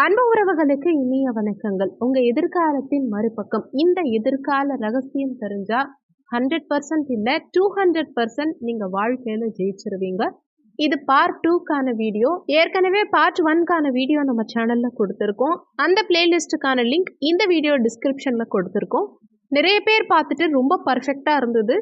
அன்பு உறவுகளுக்கு இனிய வணக்கங்கள். உங்க எதிர்காலத்தின் மறுபக்கம். இந்த எதிர்கால ரகசியம் தெரிஞ்சா ஹண்ட்ரட் பர்சன்ட் இல்லை டூ ஹண்ட்ரட் பர்சன்ட் நீங்க வாழ்க்கையில ஜெயிச்சிருவீங்க. இது பார்ட் டூக்கான வீடியோ ஏற்கனவே பார்ட் ஒன்க்கான வீடியோ நம்ம சேனல்ல கொடுத்துருக்கோம். அந்த பிளேலிஸ்ட்டுக்கான லிங்க் இந்த வீடியோ டிஸ்கிரிப்ஷன்ல கொடுத்துருக்கோம். நிறைய பேர் பார்த்துட்டு ரொம்ப பர்ஃபெக்டா இருந்தது.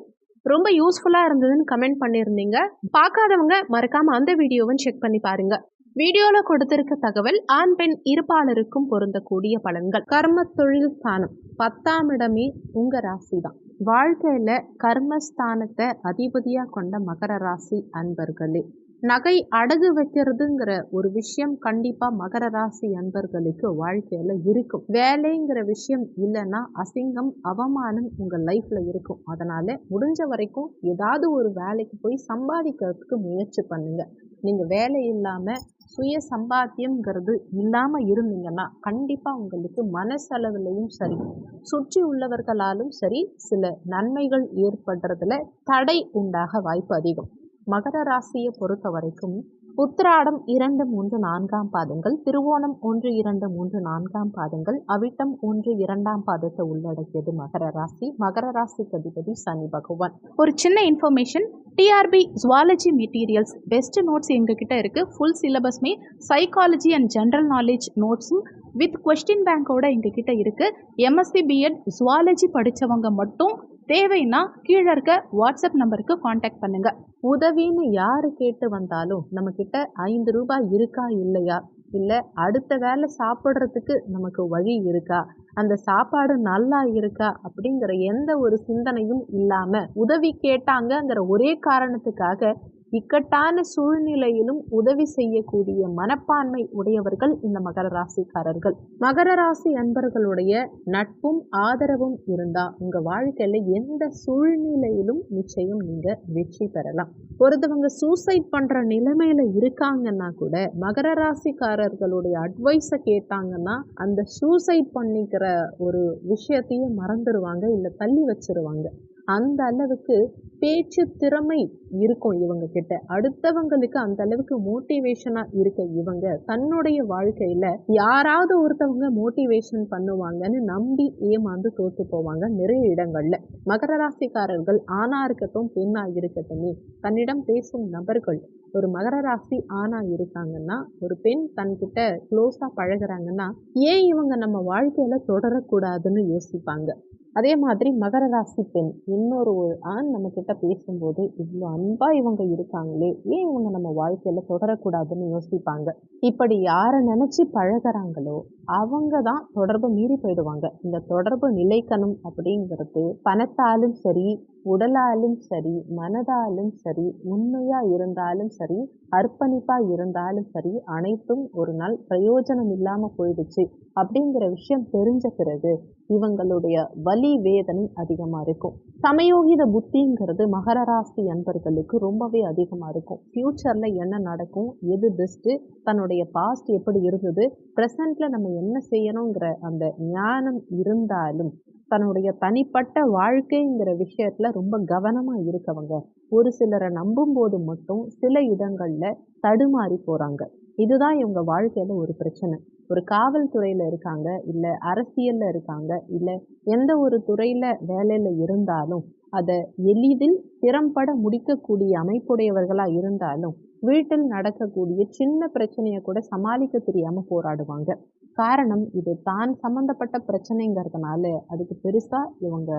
ரொம்ப யூஸ்ஃபுல்லாக இருந்ததுன்னு கமெண்ட் பண்ணியிருந்தீங்க. பார்க்காதவங்க மறக்காமல் அந்த வீடியோவும் செக் பண்ணி பாருங்கள் வீடியோல கொடுத்திருக்க தகவல் ஆண் பெண் இருப்பாளருக்கும் பொருந்தக்கூடிய பலன்கள். கர்ம தொழில் ஸ்தானம் பத்தாம் இடமே உங்க ராசி தான் வாழ்க்கையில கர்மஸ்தானத்தை அதிபதியா கொண்ட மகர ராசி அன்பர்களே. நகை அடகு வைக்கிறதுங்கிற ஒரு விஷயம் கண்டிப்பா மகர ராசி அன்பர்களுக்கு வாழ்க்கையில இருக்கும். வேலைங்கிற விஷயம் இல்லைன்னா அசிங்கம் அவமானம் உங்க லைஃப்ல இருக்கும். அதனால முடிஞ்ச வரைக்கும் ஏதாவது ஒரு வேலைக்கு போய் சம்பாதிக்கிறதுக்கு முயற்சி பண்ணுங்க. நீங்கள் வேலை இல்லாமல் சுய சம்பாத்தியம்ங்கிறது இல்லாமல் இருந்தீங்கன்னா கண்டிப்பாக உங்களுக்கு மனசளவுலையும் சரி சுற்றி உள்ளவர்களாலும் சரி சில நன்மைகள் ஏற்படுறதுல தடை உண்டாக வாய்ப்பு அதிகம். மகர ராசியை பொறுத்த வரைக்கும் உத்திராடம் இரண்டு மூன்று நான்காம் பாதங்கள் திருவோணம் ஒன்று இரண்டு மூன்று நான்காம் பாதங்கள் அவிட்டம் ஒன்று இரண்டாம் பாதத்தை உள்ளடக்கியது மகர ராசி. மகர ராசிக்கு அதிபதி சனி பகவான். ஒரு சின்ன information TRB zoology materials best notes எங்ககிட்ட இருக்குது ஃபுல் சிலபஸ்மே சைக்காலஜி அண்ட் ஜென்ரல் நாலேஜ் நோட்ஸும் வித் கொஸ்டின் பேங்கோட எங்ககிட்ட இருக்குது எம்எஸ்சி பிஎட் ஜுவாலஜி படித்தவங்க மட்டும் தேவைன்னா கீழே இருக்க வாட்ஸ்அப் நம்பருக்கு காண்டாக்ட் பண்ணுங்கள் உதவின்னு யார் கேட்டு வந்தாலும் நம்ம கிட்ட ஐந்து ரூபாய் இருக்கா இல்லையா? இல்லை அடுத்த வேலை சாப்பிட்றதுக்கு நமக்கு வழி இருக்கா? அந்த சாப்பாடு நல்லா இருக்கா? அப்படிங்கிற எந்த ஒரு சிந்தனையும் இல்லாமல் உதவி கேட்டாங்கங்கிற ஒரே காரணத்துக்காக இக்கட்டான சூழ்நிலையிலும் உதவி செய்யக்கூடிய மனப்பான்மை உடையவர்கள் இந்த மகர ராசிக்காரர்கள். மகர ராசி அன்பர்களுடைய நட்பும் ஆதரவும் இருந்தா உங்க வாழ்க்கையில எந்த சூழ்நிலையிலும் நிச்சயம் நீங்க வெற்றி பெறலாம். ஒருத்தவங்க சூசைட் பண்ற நிலைமையில இருக்காங்கன்னா கூட மகர ராசிக்காரர்களுடைய அட்வைஸை கேட்டாங்கன்னா அந்த சூசைட் பண்ணிக்கிற ஒரு விஷயத்தையும் மறந்துடுவாங்க இல்லை தள்ளி வச்சிருவாங்க. அந்த அளவுக்கு பேச்சு திறமை இருக்கும் இவங்க கிட்ட அடுத்தவங்களுக்கு அந்த அளவுக்கு மோட்டிவேஷனா இருக்க இவங்க தன்னுடைய வாழ்க்கையில யாராவது ஒருத்தவங்க மோட்டிவேஷன் பண்ணுவாங்கன்னு நம்பி ஏமாந்து தோத்து போவாங்க நிறைய இடங்கள்ல. மகர ராசிக்காரர்கள் ஆணா இருக்கட்டும் பெண்ணா இருக்கட்டுமே தன்னிடம் பேசும் நபர்கள் ஒரு மகர ராசி ஆணா இருக்காங்கன்னா ஒரு பெண் தன்கிட்ட க்ளோஸா பழகுறாங்கன்னா ஏன் இவங்க நம்ம வாழ்க்கையில தொடரக்கூடாதுன்னு யோசிப்பாங்க. அதே மாதிரி மகர ராசி பெண் இன்னொரு ஒரு ஆண் நம்ம கிட்ட பேசும்போது இவ்வளோ அன்பா இவங்க இருக்காங்களே ஏன் இவங்க நம்ம வாழ்க்கையில தொடரக்கூடாதுன்னு யோசிப்பாங்க? இப்படி யாரை நினைச்சு பழகுறாங்களோ அவங்க தான் தொடர்பு மீறி போயிடுவாங்க. இந்த தொடர்பு நிலைக்கணும் அப்படிங்கிறது பணத்தாலும் சரி உடலாலும் சரி மனதாலும் சரி உண்மையா இருந்தாலும் சரி அர்ப்பணிப்பா இருந்தாலும் சரி அனைத்தும் ஒரு நாள் பிரயோஜனம் இல்லாம போயிடுச்சு அப்படிங்கிற விஷயம் தெரிஞ்ச பிறகு இவங்களுடைய வலி வேதனை அதிகமா இருக்கும். சமயோகித புத்திங்கிறது மகர ராசி அன்பர்களுக்கு ரொம்பவே அதிகமா இருக்கும். ஃபியூச்சர்ல என்ன நடக்கும் எது பெஸ்ட் தன்னுடைய பாஸ்ட் எப்படி இருந்தது ப்ரெசண்ட்ல நம்ம என்ன செய்யணுங்கிற அந்த ஞானம் இருந்தாலும் தன்னுடைய தனிப்பட்ட வாழ்க்கைங்கிற விஷயத்துல ரொம்ப கவனமா இருக்கவங்க. ஒரு சிலரை நம்பும் போது மட்டும் சில இடங்கள்ல தடுமாறி போறாங்க. இதுதான் இவங்க வாழ்க்கையில ஒரு பிரச்சனை. ஒரு காவல்துறையில இருக்காங்க இல்ல அரசியல்ல இருக்காங்க இல்ல எந்த ஒரு துறையில வேலையில இருந்தாலும் அதை எளிதில் திறம்பட முடிக்கக்கூடிய அமைப்புடையவர்களா இருந்தாலும் வீட்டில் நடக்கக்கூடிய சின்ன பிரச்சனையை கூட சமாளிக்க தெரியாம போராடுவாங்க. காரணம் இது தான் சம்மந்தப்பட்ட பிரச்சனைங்கிறதுனால அதுக்கு பெருசா இவங்க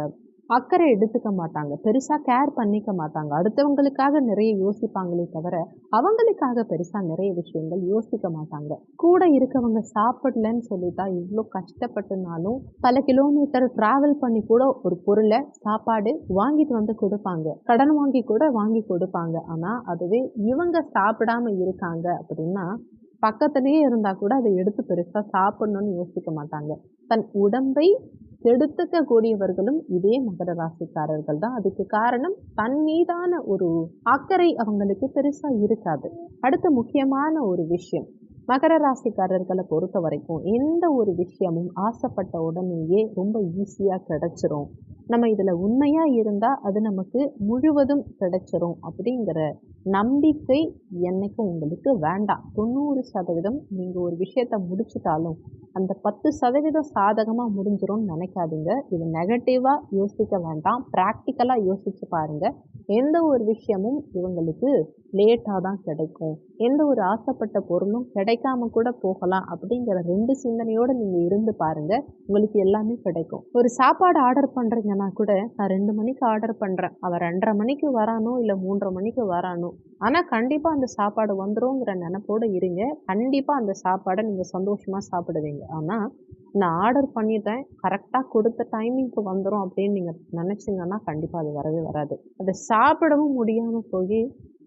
அக்கறை எடுத்துக்க மாட்டாங்க. பெருசா கேர் பண்ணிக்க மாட்டாங்க. அடுத்தவங்களுக்காக நிறைய யோசிப்பாங்களே தவிர அவங்களுக்காக பெருசா நிறைய விஷயங்கள் யோசிக்க மாட்டாங்க. கூட இருக்கவங்க சாப்பிடலன்னு சொல்லிட்டா இவ்வளோ கஷ்டப்பட்டுனாலும் பல கிலோமீட்டர் டிராவல் பண்ணி கூட ஒரு பொருளை சாப்பாடு வாங்கிட்டு வந்து கொடுப்பாங்க. கடன் வாங்கி கூட வாங்கி கொடுப்பாங்க. ஆனா அதுவே இவங்க சாப்பிடாம இருக்காங்க அப்படின்னா பக்கத்துலேயே இருந்தால் கூட அதை எடுத்து பெருசாக சாப்பிடணும்னு யோசிக்க மாட்டாங்க. தன் உடம்பை கெடுத்துக்க கூடியவர்களும் இதே மகர ராசிக்காரர்கள் தான். அதுக்கு காரணம் தன் மீதான ஒரு அக்கறை அவங்களுக்கு பெருசாக இருக்காது. அடுத்த முக்கியமான ஒரு விஷயம் மகர ராசிக்காரர்களை பொறுத்த வரைக்கும் எந்த ஒரு விஷயமும் ஆசைப்பட்ட உடனேயே ரொம்ப ஈஸியாக கிடைச்சிரும். நம்ம இதில் உண்மையாக இருந்தால் அது நமக்கு முழுவதும் கிடைச்சிரும் அப்படிங்கிற நம்பிக்கை என்றைக்கும் உங்களுக்கு வேண்டாம். தொண்ணூறு சதவீதம் நீங்கள் ஒரு விஷயத்த முடிச்சிட்டாலும் அந்த பத்து சதவீதம் சாதகமாக முடிஞ்சிரும்னு நினைக்காதீங்க. இது நெகட்டிவாக யோசிக்க வேண்டாம். ப்ராக்டிக்கலாக யோசித்து பாருங்கள் எந்த ஒரு விஷயமும் இவங்களுக்கு லேட்டாக தான் கிடைக்கும். எந்த ஒரு ஆசைப்பட்ட பொருளும் கிடைக்காம கூட போகலாம் அப்படிங்கிற ரெண்டு சிந்தனையோடு நீங்கள் இருந்து பாருங்கள் உங்களுக்கு எல்லாமே கிடைக்கும். ஒரு சாப்பாடு ஆர்டர் பண்ணுறீங்கன்னா கூட நான் ரெண்டு மணிக்கு ஆர்டர் பண்ணுறேன் அவன் ரெண்டரை மணிக்கு வரானோ இல்லை மூன்றரை மணிக்கு வரானோ ஆனால் கண்டிப்பாக அந்த சாப்பாடு வந்துருங்கிற நினப்போடு இருங்க. கண்டிப்பாக அந்த சாப்பாடை நீங்கள் சந்தோஷமாக சாப்பிடுவீங்க. ஆனால் நான் ஆர்டர் பண்ணிட்டேன். கரெக்டாக கொடுத்த டைமிங்க்கு வந்துடும் அப்படின்னு நீங்கள் நினச்சிங்கன்னா கண்டிப்பாக அது வரவே வராது. அதை சாப்பிடவும் முடியாமல் போய்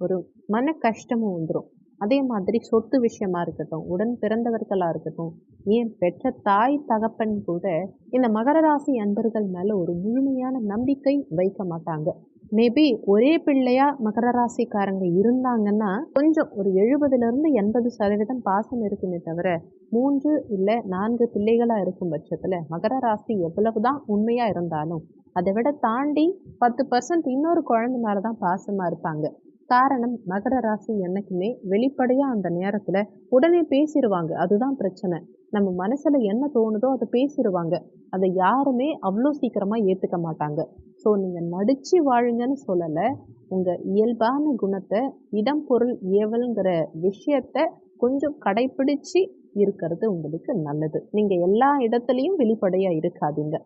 ஒரு மன கஷ்டமும் வந்துடும் அதே மாதிரி சொத்து விஷயமா இருக்கட்டும் உடன் பிறந்தவர்களாக இருக்கட்டும் ஏன் பெற்ற தாய் தகப்பன் கூட இந்த மகர ராசி அன்பர்கள் மேலே ஒரு முழுமையான நம்பிக்கை வைக்க மாட்டாங்க. மேபி ஒரே பிள்ளையா மகர ராசிக்காரங்க இருந்தாங்கன்னா கொஞ்சம் ஒரு எழுபதுலேருந்து எண்பது சதவீதம் பாசம் இருக்குமே தவிர மூன்று இல்லை நான்கு பிள்ளைகளாக இருக்கும் பட்சத்தில் மகர ராசி எவ்வளவு தான் உண்மையாக இருந்தாலும் அதை விட தாண்டி பத்து பர்சன்ட் இன்னொரு குழந்தை மேலே தான் பாசமாக இருப்பாங்க. காரணம் மகர ராசி என்னைக்குமே வெளிப்படையாக அந்த நேரத்தில் உடனே பேசிடுவாங்க அதுதான் பிரச்சனை. நம்ம மனசில் என்ன தோணுதோ அதை பேசிடுவாங்க அதை யாருமே அவ்வளோ சீக்கிரமாக ஏற்றுக்க மாட்டாங்க. ஸோ நீங்கள் நடித்து வாழுங்கன்னு சொல்லலை. உங்கள் இயல்பான குணத்தை இடம் பொருள் ஏவல்ங்கிற விஷயத்த கொஞ்சம் கடைப்பிடிச்சு இருக்கிறது உங்களுக்கு நல்லது. நீங்கள் எல்லா இடத்துலையும் வெளிப்படையாக இருக்காதீங்க.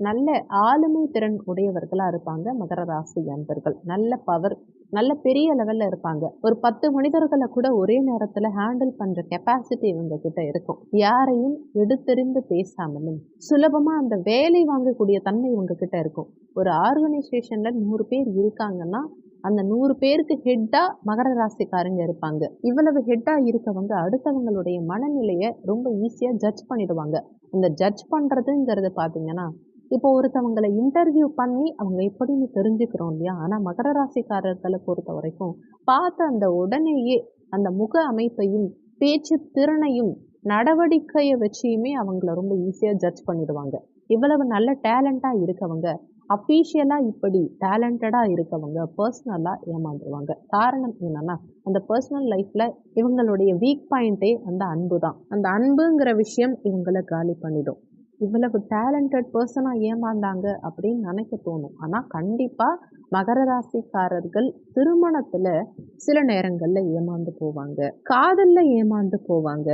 நல்ல ஆளுமை திறன் உடையவர்களாக இருப்பாங்க மகர ராசி அன்பர்கள். நல்ல பவர் நல்ல பெரிய லெவலில் இருப்பாங்க. ஒரு பத்து மனிதர்களை கூட ஒரே நேரத்தில் ஹேண்டில் பண்ணுற கெப்பாசிட்டி இவங்க கிட்ட இருக்கும். யாரையும் எடுத்தெறிந்து பேசாமலும் சுலபமாக அந்த வேலை வாங்கக்கூடிய தன்மை இவங்க கிட்ட இருக்கும். ஒரு ஆர்கனைசேஷனில் நூறு பேர் இருக்காங்கன்னா அந்த நூறு பேருக்கு ஹெட்டாக மகர ராசிக்காரங்க இருப்பாங்க. இவ்வளவு ஹெட்டாக இருக்கவங்க அடுத்தவங்களுடைய மனநிலையை ரொம்ப ஈஸியாக ஜட்ஜ் பண்ணிடுவாங்க. இந்த ஜட்ஜ் பண்ணுறதுங்கிறது பார்த்தீங்கன்னா இப்போ ஒருத்தவங்களை இன்டர்வியூ பண்ணி அவங்க எப்படின்னு தெரிஞ்சுக்கிறோம் இல்லையா? ஆனால் மகர ராசிக்காரர்களை பொறுத்த வரைக்கும் பார்த்த அந்த உடனேயே அந்த முக அமைப்பையும் பேச்சு திறனையும் நடவடிக்கையை வச்சியுமே அவங்கள ரொம்ப ஈஸியாக ஜட்ஜ் பண்ணிடுவாங்க. இவ்வளவு நல்ல டேலண்ட்டாக இருக்கவங்க அஃபீஷியலாக இப்படி டேலண்டடாக இருக்கவங்க பர்சனலாக ஏமாந்துருவாங்க. காரணம் என்னன்னா அந்த பர்சனல் லைஃப்பில் இவங்களுடைய வீக் பாயிண்ட்டே அந்த அன்பு தான். அந்த அன்புங்கிற விஷயம் இவங்களை காலி பண்ணிடும். இவ்வளவு டேலண்டட் பர்சனாக ஏமாந்தாங்க அப்படின்னு நினைக்க தோணும். ஆனால் கண்டிப்பாக மகர ராசிக்காரர்கள் திருமணத்தில் சில நேரங்களில் ஏமாந்து போவாங்க. காதலில் ஏமாந்து போவாங்க.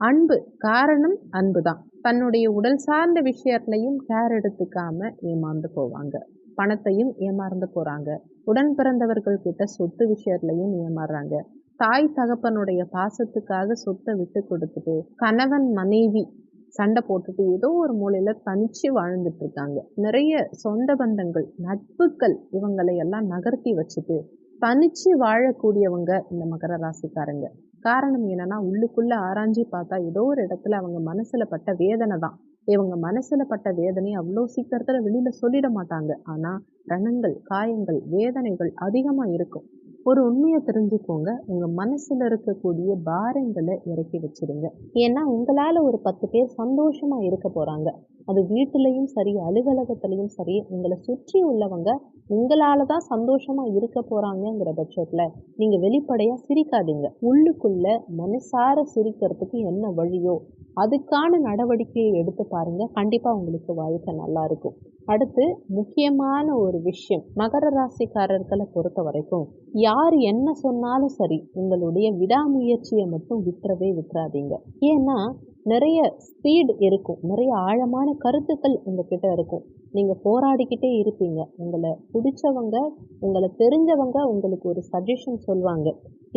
அன்பு காரணம் அன்பு தான் தன்னுடைய உடல் சார்ந்த விஷயத்துலையும் கேர் எடுத்துக்காம ஏமாந்து போவாங்க. பணத்தையும் ஏமாந்து போகிறாங்க உடன் பிறந்தவர்கள் கிட்ட சொத்து விஷயத்துலையும் ஏமாறுறாங்க தாய் தகப்பனுடைய பாசத்துக்காக சொத்தை விட்டு கொடுத்துட்டு கணவன் மனைவி சண்டை போட்டுட்டு ஏதோ ஒரு மூலையில தனிச்சு வாழ்ந்துட்டு இருக்காங்க நிறைய சொந்த பந்தங்கள் நட்புகள் இவங்களை எல்லாம் நகர்த்தி வச்சுட்டு தனிச்சு வாழக்கூடியவங்க இந்த மகர ராசிக்காரங்க. காரணம் என்னன்னா உள்ளுக்குள்ள ஆராய்ஞ்சி பார்த்தா ஏதோ ஒரு இடத்துல அவங்க மனசுல பட்ட வேதனை தான். இவங்க மனசுல பட்ட வேதனை அவ்வளோ சீக்கிரத்துல வெளியில சொல்லிட மாட்டாங்க. ஆனா ரணங்கள் காயங்கள் வேதனைகள் அதிகமா இருக்கும். ஒரு உண்மையை தெரிஞ்சுக்கோங்க. உங்கள் மனசில் இருக்கக்கூடிய பாரங்களை இறக்கி வச்சிடுங்க ஏன்னா உங்களால் ஒரு பத்து பேர் சந்தோஷமாக இருக்க போகிறாங்க அது வீட்டிலையும் சரி அலுவலகத்துலேயும் சரி உங்களை சுற்றி உள்ளவங்க உங்களால் தான் சந்தோஷமாக இருக்க போகிறாங்கங்கிற பட்சத்தில் நீங்கள் வெளிப்படையாக சிரிக்காதீங்க. உள்ளுக்குள்ள மனசார சிரிக்கிறதுக்கு என்ன வழியோ அதுக்கான நடவடிக்கையை எடுத்து பாருங்க. கண்டிப்பாக உங்களுக்கு வாழ்க்கை நல்லா இருக்கும். அடுத்து முக்கியமான ஒரு விஷயம். மகர ராசிக்காரர்களை பொறுத்த வரைக்கும் யார் என்ன சொன்னாலும் சரி உங்களுடைய விடாமுயற்சியை மட்டும் விட்டுறவே விட்டுறாதீங்க. ஏன்னா நிறைய ஸ்பீடு இருக்கும். நிறைய ஆழமான கருத்துக்கள் உங்ககிட்ட இருக்கும். நீங்கள் போராடிக்கிட்டே இருப்பீங்க. உங்களை பிடிச்சவங்க உங்களை தெரிஞ்சவங்க உங்களுக்கு ஒரு சஜஷன் சொல்லுவாங்க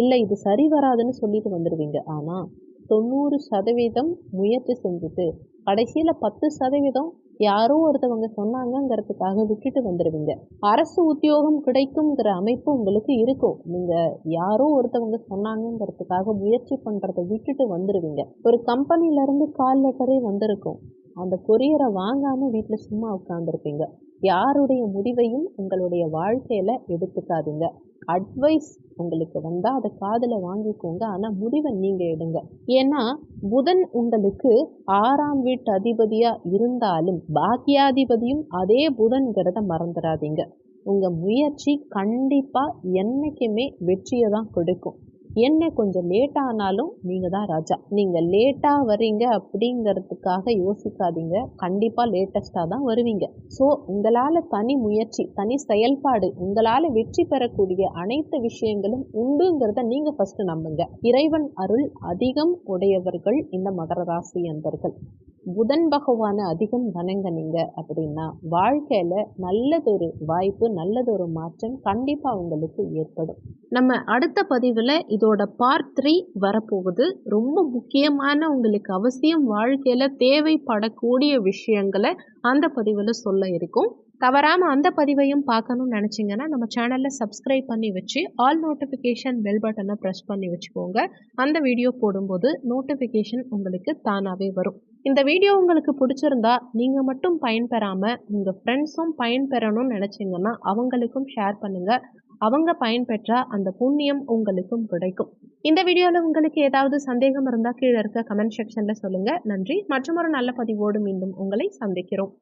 இல்லை இது சரி வராதுன்னு சொல்லிட்டு வந்துடுவீங்க ஆனால் தொண்ணூறு சதவீதம் முயற்சி செஞ்சுட்டு கடைசியில் பத்து சதவீதம் யாரோ ஒருத்தவங்க சொன்னாங்கங்கிறதுக்காக விட்டுட்டு வந்துடுவீங்க அரசு உத்தியோகம் கிடைக்குங்கிற அமைப்பு உங்களுக்கு இருக்கும் நீங்கள் யாரோ ஒருத்தவங்க சொன்னாங்கங்கிறதுக்காக முயற்சி பண்ணுறதை விட்டுட்டு வந்துடுவீங்க ஒரு கம்பெனிலேருந்து கால் லெட்டரே வந்திருக்கும். அந்த கொரியரை வாங்காமல் வீட்டில் சும்மா உட்காந்துருப்பீங்க யாருடைய முடிவையும் உங்களுடைய வாழ்க்கையில் எடுத்துக்காதீங்க. அட்வைஸ் உங்களுக்கு வந்தால் அதை காதில் வாங்கிக்கோங்க. ஆனால் முடிவை நீங்கள் எடுங்க. ஏன்னா புதன் உங்களுக்கு ஆறாம் வீட்டு அதிபதியாக இருந்தாலும் பாக்கியாதிபதியும் அதே புதன்கிறத மறந்துடாதீங்க. உங்கள் முயற்சி கண்டிப்பாக என்றைக்குமே வெற்றியை தான் கொடுக்கும். என்ன கொஞ்சம் லேட் ஆனாலும் நீங்கள் தான் ராஜா. நீங்கள் லேட்டாக வரீங்க அப்படிங்கிறதுக்காக யோசிக்காதீங்க. கண்டிப்பாக லேட்டஸ்ட்டாக தான் வருவீங்க. ஸோ உங்களால் தனி முயற்சி தனி செயல்பாடு உங்களால் வெற்றி பெறக்கூடிய அனைத்து விஷயங்களும் உண்டுங்கிறத நீங்கள் ஃபஸ்ட்டு நம்புங்க. இறைவன் அருள் அதிகம் உடையவர்கள் இந்த மகர ராசி அன்பர்கள். புதன் பகவானை அதிகம் வணங்கினீங்க அப்படின்னா வாழ்க்கையில் நல்லதொரு வாய்ப்பு நல்லதொரு மாற்றம் கண்டிப்பாக உங்களுக்கு ஏற்படும். நம்ம அடுத்த பதிவில் இதோட பார்ட் த்ரீ வரப்போகுது. ரொம்ப முக்கியமான உங்களுக்கு அவசியம் வாழ்க்கையில் தேவைப்படக்கூடிய விஷயங்களை அந்த பதிவில் சொல்ல இருக்கும். தவறாமல் அந்த பதிவையும் பார்க்கணும்னு நினச்சிங்கன்னா நம்ம சேனலில் சப்ஸ்கிரைப் பண்ணி வச்சு ஆல் நோட்டிஃபிகேஷன் பெல் பட்டனை ப்ரெஸ் பண்ணி வச்சுக்கோங்க. அந்த வீடியோ போடும்போது நோட்டிஃபிகேஷன் உங்களுக்கு தானாகவே வரும். இந்த வீடியோ உங்களுக்கு பிடிச்சிருந்தா நீங்கள் மட்டும் பயன்பெறாமல் உங்கள் ஃப்ரெண்ட்ஸும் பயன்பெறணும்னு நினச்சிங்கன்னா அவங்களுக்கும் ஷேர் பண்ணுங்கள் அவங்க பயன்பெற்றால் அந்த புண்ணியம் உங்களுக்கும் கிடைக்கும். இந்த வீடியோவில் உங்களுக்கு ஏதாவது சந்தேகம் இருந்தால் கீழே இருக்க கமெண்ட் செக்ஷனில் சொல்லுங்கள் நன்றி. மற்றும் ஒரு நல்ல பதிவோடு மீண்டும் உங்களை சந்திக்கிறோம்.